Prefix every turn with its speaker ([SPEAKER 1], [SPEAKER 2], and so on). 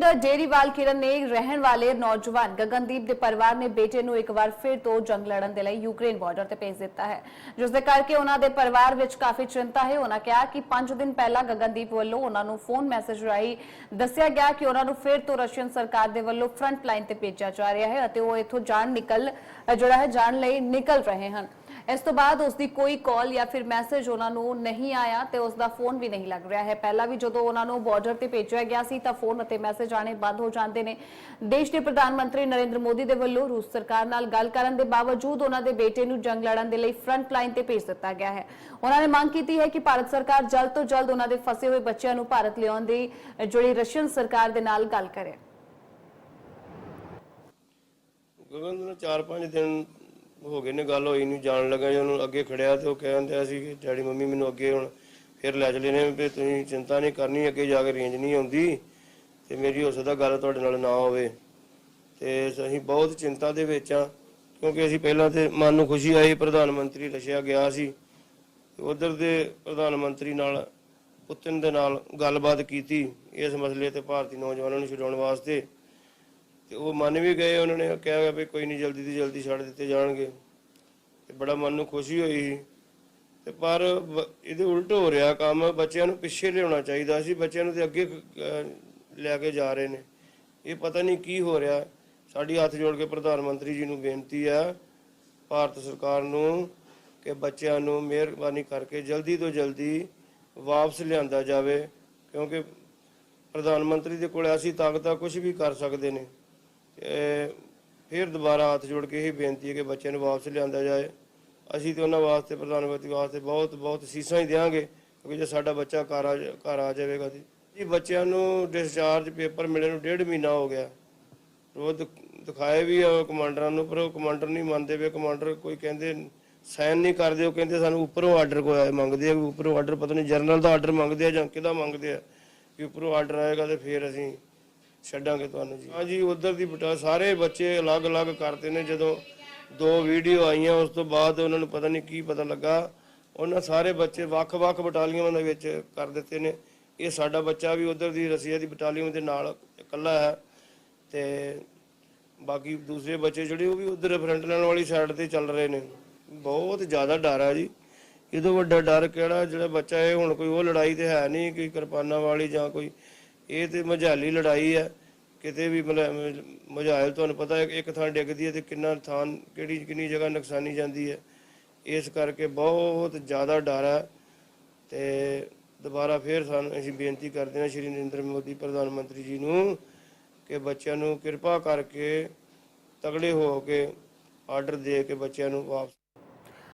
[SPEAKER 1] ਪਿੰਡ ਡੇਰੀਵਾਲ ਕਿਰਨ ਨੇ ਰਹਿਣ ਵਾਲੇ ਨੌਜਵਾਨ ਗਗਨਦੀਪ ਦੇ ਪਰਿਵਾਰ ਨੇ ਬੇਟੇ ਨੂੰ ਇੱਕ ਵਾਰ ਫਿਰ ਤੋਂ ਜੰਗ ਲੜਨ ਦੇ ਲਈ ਯੂਕਰੇਨ ਬਾਰਡਰ ਤੇ ਭੇਜ ਦਿੱਤਾ ਹੈ। ਜਿਸ ਦੇ ਕਰਕੇ ਉਹਨਾਂ ਦੇ ਪਰਿਵਾਰ ਵਿੱਚ ਕਾਫੀ ਚਿੰਤਾ ਹੈ। ਉਹਨਾਂ ਕਿਹਾ ਕਿ 5 ਦਿਨ ਪਹਿਲਾਂ ਗਗਨਦੀਪ ਵੱਲੋਂ ਉਹਨਾਂ ਨੂੰ ਫੋਨ ਮੈਸੇਜ ਰਾਹੀਂ ਦੱਸਿਆ ਗਿਆ ਕਿ ਉਹਨਾਂ ਨੂੰ ਫਿਰ ਤੋਂ ਰਸ਼ੀਅਨ ਸਰਕਾਰ ਦੇ ਵੱਲੋਂ ਫਰੰਟ ਲਾਈਨ ਤੇ ਭੇਜਿਆ ਜਾ ਰਿਹਾ ਹੈ ਅਤੇ ਉਹ ਇੱਥੋਂ ਜਾਣ ਨਿਕਲ ਜਿਹੜਾ ਹੈ, ਜਾਣ ਲਈ ਨਿਕਲ ਰਹੇ ਹਨ। ਇਸ ਤੋਂ ਬਾਅਦ ਉਸ ਦੀ ਕੋਈ ਕਾਲ ਜਾਂ ਫਿਰ ਮੈਸੇਜ ਉਹਨਾਂ ਨੂੰ ਨਹੀਂ ਆਇਆ ਤੇ ਉਸ ਦਾ ਫੋਨ ਵੀ ਨਹੀਂ ਲੱਗ ਰਿਹਾ ਹੈ। ਪਹਿਲਾਂ ਵੀ ਜਦੋਂ ਉਹਨਾਂ ਨੂੰ ਬਾਰਡਰ ਤੇ ਭੇਜਿਆ ਗਿਆ ਸੀ ਤਾਂ ਫੋਨ ਅਤੇ ਮੈਸੇਜ ਆਣੇ ਬੰਦ ਹੋ ਜਾਂਦੇ ਨੇ। ਦੇਸ਼ ਦੇ ਪ੍ਰਧਾਨ ਮੰਤਰੀ ਨਰਿੰਦਰ ਮੋਦੀ ਦੇ ਵੱਲੋਂ ਰੂਸ ਸਰਕਾਰ ਨਾਲ ਗੱਲ ਕਰਨ ਦੇ ਬਾਵਜੂਦ ਉਹਨਾਂ ਦੇ ਬੇਟੇ ਨੂੰ ਜੰਗ ਲੜਨ ਦੇ ਲਈ ਫਰੰਟ ਲਾਈਨ ਤੇ ਭੇਜ ਦਿੱਤਾ ਗਿਆ ਹੈ। ਉਹਨਾਂ ਨੇ ਮੰਗ ਕੀਤੀ ਹੈ ਕਿ ਭਾਰਤ ਸਰਕਾਰ ਜਲਦ ਤੋਂ ਜਲਦ ਉਹਨਾਂ ਦੇ ਫਸੇ ਹੋਏ ਬੱਚਿਆਂ ਨੂੰ ਭਾਰਤ ਲਿਆਉਣ ਦੀ, ਜਿਹੜੀ ਰਸ਼ੀਅਨ ਸਰਕਾਰ ਦੇ ਨਾਲ ਗੱਲ ਕਰੇ।
[SPEAKER 2] ਗਗਨ ਨਾਲ 4-5 ਦਿਨ ਹੋ ਗਏ ਨੇ ਗੱਲ ਹੋਈ ਨਹੀਂ, ਜਾਣ ਲੱਗਾ ਜੇ ਉਹਨੂੰ ਅੱਗੇ ਖੜਿਆ ਤੇ ਉਹ ਕਹਿੰਦੇ ਸੀ ਕਿ ਡੈਡੀ ਮੰਮੀ ਮੈਨੂੰ ਅੱਗੇ ਹੁਣ ਫਿਰ ਲੈ ਚਲੇ ਨੇ ਵੀ ਤੁਸੀਂ ਚਿੰਤਾ ਨਹੀਂ ਕਰਨੀ, ਅੱਗੇ ਜਾ ਕੇ ਰੇਂਜ ਨਹੀਂ ਆਉਂਦੀ ਤੇ ਮੇਰੀ ਹੋ ਸਕਦਾ ਗੱਲ ਤੁਹਾਡੇ ਨਾਲ ਨਾ ਹੋਵੇ। ਤੇ ਅਸੀਂ ਬਹੁਤ ਚਿੰਤਾ ਦੇ ਵਿੱਚ ਆ ਕਿਉਂਕਿ ਅਸੀਂ ਪਹਿਲਾਂ ਤੇ ਮਨ ਨੂੰ ਖੁਸ਼ੀ ਆਈ, ਪ੍ਰਧਾਨ ਮੰਤਰੀ ਰਸ਼ੀਆ ਗਿਆ ਸੀ। ਉਧਰ ਦੇ ਪ੍ਰਧਾਨ ਮੰਤਰੀ ਨਾਲ, ਪੁਤਿਨ ਦੇ ਨਾਲ ਗੱਲਬਾਤ ਕੀਤੀ ਇਸ ਮਸਲੇ ਤੇ ਭਾਰਤੀ ਨੌਜਵਾਨਾਂ ਨੂੰ ਛਡਾਉਣ ਵਾਸਤੇ। ਤੇ ਉਹ ਮੰਨ ਵੀ ਗਏ, ਉਹਨਾਂ ਨੇ ਕਿਹਾ ਗਿਆ ਵੀ ਕੋਈ ਨਹੀਂ, ਜਲਦੀ ਤੋਂ ਜਲਦੀ ਛੱਡ ਦਿੱਤੇ ਜਾਣਗੇ। ਤੇ ਬੜਾ ਮਨ ਨੂੰ ਖੁਸ਼ੀ ਹੋਈ ਸੀ। ਤੇ ਪਰ ਇਹਦੇ ਉਲਟ ਹੋ ਰਿਹਾ ਕੰਮ, ਬੱਚਿਆਂ ਨੂੰ ਪਿੱਛੇ ਲਿਆਉਣਾ ਚਾਹੀਦਾ ਸੀ, ਬੱਚਿਆਂ ਨੂੰ ਤੇ ਅੱਗੇ ਲੈ ਕੇ ਜਾ ਰਹੇ ਨੇ। ਇਹ ਪਤਾ ਨਹੀਂ ਕੀ ਹੋ ਰਿਹਾ। ਸਾਡੀ ਹੱਥ ਜੋੜ ਕੇ ਪ੍ਰਧਾਨ ਮੰਤਰੀ ਜੀ ਨੂੰ ਬੇਨਤੀ ਆ, ਭਾਰਤ ਸਰਕਾਰ ਨੂੰ ਕਿ ਬੱਚਿਆਂ ਨੂੰ ਮਿਹਰਬਾਨੀ ਕਰਕੇ ਜਲਦੀ ਤੋਂ ਜਲਦੀ ਵਾਪਸ ਲਿਆਂਦਾ ਜਾਵੇ, ਕਿਉਂਕਿ ਪ੍ਰਧਾਨ ਮੰਤਰੀ ਦੇ ਕੋਲ ਐਸੀ ਤਾਕਤ ਆ ਕੁਝ ਵੀ ਕਰ ਸਕਦੇ ਨੇ। ਫਿਰ ਦੁਬਾਰਾ ਹੱਥ ਜੋੜ ਕੇ ਇਹ ਬੇਨਤੀ ਹੈ ਕਿ ਬੱਚਿਆਂ ਨੂੰ ਵਾਪਸ ਲਿਆਂਦਾ ਜਾਏ। ਅਸੀਂ ਤੇ ਉਹਨਾਂ ਵਾਸਤੇ, ਪ੍ਰਧਾਨ ਮੰਤਰੀ ਵਾਸਤੇ ਬਹੁਤ ਬਹੁਤ ਸੀਸਾਂ ਹੀ ਦੇਵਾਂਗੇ ਕਿਉਂਕਿ ਜੇ ਸਾਡਾ ਬੱਚਾ ਘਰ ਆ ਜਾ- ਘਰ ਆ ਜਾਵੇਗਾ ਜੀ ਜੀ, ਬੱਚਿਆਂ ਨੂੰ ਡਿਸਚਾਰਜ ਪੇਪਰ ਮਿਲਣ ਨੂੰ ਡੇਢ ਮਹੀਨਾ ਹੋ ਗਿਆ। ਉਹ ਦਿਖ- ਦਿਖਾਏ ਵੀ ਆ ਕਮਾਂਡਰਾਂ ਨੂੰ, ਪਰ ਉਹ ਕਮਾਂਡਰ ਨਹੀਂ ਮੰਨਦੇ ਵੇ ਕਮਾਂਡਰ ਕੋਈ ਕਹਿੰਦੇ ਸਾਈਨ ਨਹੀਂ ਕਰਦੇ, ਉਹ ਕਹਿੰਦੇ ਸਾਨੂੰ ਉੱਪਰੋਂ ਆਰਡਰ ਕੋਈ ਆਇਆ ਮੰਗਦੇ ਆ, ਵੀ ਉੱਪਰੋਂ ਆਰਡਰ, ਪਤਾ ਨਹੀਂ ਜਨਰਲ ਦਾ ਆਰਡਰ ਮੰਗਦੇ ਆ ਜਾਂ ਕਿਹਦਾ ਮੰਗਦੇ ਆ। ਵੀ ਉੱਪਰੋਂ ਆਰਡਰ ਆਏਗਾ ਤੇ ਫਿਰ ਅਸੀਂ ਛੱਡਾਂਗੇ ਤੁਹਾਨੂੰ ਜੀ। ਹਾਂਜੀ ਉਧਰ ਦੀ ਬਟਾ ਸਾਰੇ ਬੱਚੇ ਅਲੱਗ-ਅਲੱਗ ਕਰਦੇ ਨੇ। ਜਦੋਂ ਦੋ ਵੀਡੀਓ ਆਈਆਂ, ਉਸ ਤੋਂ ਬਾਅਦ ਉਹਨਾਂ ਨੂੰ ਪਤਾ ਨਹੀਂ ਕੀ ਪਤਾ ਲੱਗਾ। ਉਹਨਾਂ ਸਾਰੇ ਬੱਚੇ ਵੱਖ-ਵੱਖ ਬਟਾਲੀਅਨਾਂ ਦੇ ਵਿੱਚ ਕਰ ਦਿੱਤੇ ਨੇ। ਇਹ ਸਾਡਾ ਬੱਚਾ ਵੀ ਉਧਰ ਦੀ ਰਸੀਆ ਦੀ ਬਟਾਲੀਅਨ ਦੇ ਨਾਲ ਇਕੱਲਾ ਹੈ ਤੇ ਬਾਕੀ ਦੂਸਰੇ ਬੱਚੇ ਜਿਹੜੇ, ਉਹ ਵੀ ਉਧਰ ਫਰੰਟ ਲਾਈਨ ਵਾਲੀ ਸਾਈਡ ਤੇ ਚੱਲ ਰਹੇ ਨੇ। ਬਹੁਤ ਜ਼ਿਆਦਾ ਡਰ ਹੈ ਜੀ। ਇਹਦੋਂ ਵੱਡਾ ਡਰ ਕਿਹੜਾ? ਜਿਹੜਾ ਬੱਚਾ ਹੈ ਹੁਣ ਕੋਈ ਉਹ ਲੜਾਈ ਤੇ ਹੈ ਨਹੀਂ, ਕੋਈ ਕਿਰਪਾਨਾਂ ਵਾਲੀ ਜਾਂ ਕੋਈ ਇਹ ਤੇ ਮਝਾਲੀ ਲੜਾਈ ਹੈ ਕਿਤੇ ਵੀ ਮਤਲਬ ਮਝਾਇਲ ਤੁਹਾਨੂੰ ਪਤਾ ਹੈ ਇੱਕ ਥਾਂ ਡਿੱਗਦੀ ਹੈ ਤੇ ਕਿੰਨਾ ਥਾਂ, ਕਿਹੜੀ, ਕਿੰਨੀ ਜਗ੍ਹਾ ਨੁਕਸਾਨੀ ਜਾਂਦੀ ਹੈ। ਇਸ ਕਰਕੇ ਬਹੁਤ ਜ਼ਿਆਦਾ ਡਰ ਹੈ ਤੇ ਦੁਬਾਰਾ ਫੇਰ ਸਾਨੂੰ ਅਸੀਂ ਬੇਨਤੀ ਕਰਦੇ ਹਾਂ ਸ਼੍ਰੀ ਨਰਿੰਦਰ ਮੋਦੀ ਪ੍ਰਧਾਨ ਮੰਤਰੀ ਜੀ ਨੂੰ ਕਿ ਬੱਚਿਆਂ ਨੂੰ ਕਿਰਪਾ ਕਰਕੇ ਤਗੜੇ ਹੋ ਕੇ ਆਰਡਰ ਦੇ ਕੇ ਬੱਚਿਆਂ ਨੂੰ ਵਾਪਸ